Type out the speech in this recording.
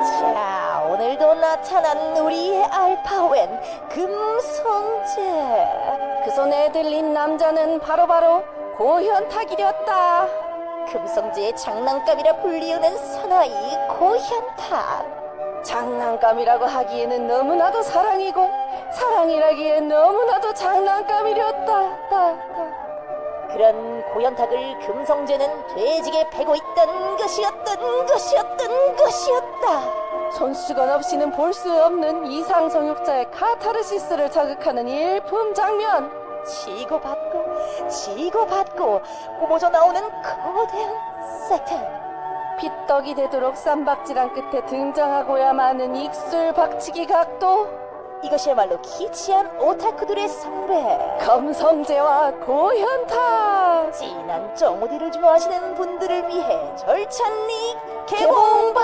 자, 오늘도 나타난 우리의 알파웬 금성재. 그 손에 들린 남자는 바로바로 고현탁이렸다. 금성재의 장난감이라 불리우는 사나이 고현탁. 장난감이라고 하기에는 너무나도 사랑이고 사랑이라기엔 너무나도 장난감이렸다. 그런 고현탁을 금성재는 돼지게 패고 있던 것이었던 것이었던 것이었다. 손수건 없이는 볼 수 없는 이상 성욕자의 카타르시스를 자극하는 일품 장면. 치고받고 치고받고 꾸며져 나오는 거대한 세트. 빗떡이 되도록 쌈박질한 끝에 등장하고야 마는 익술 박치기 각도. 이것이야말로 키치한 오타쿠들의 선배. 검성재와 고현탁. 진한 정우디를 좋아하시는 분들을 위해 절찬리 개봉!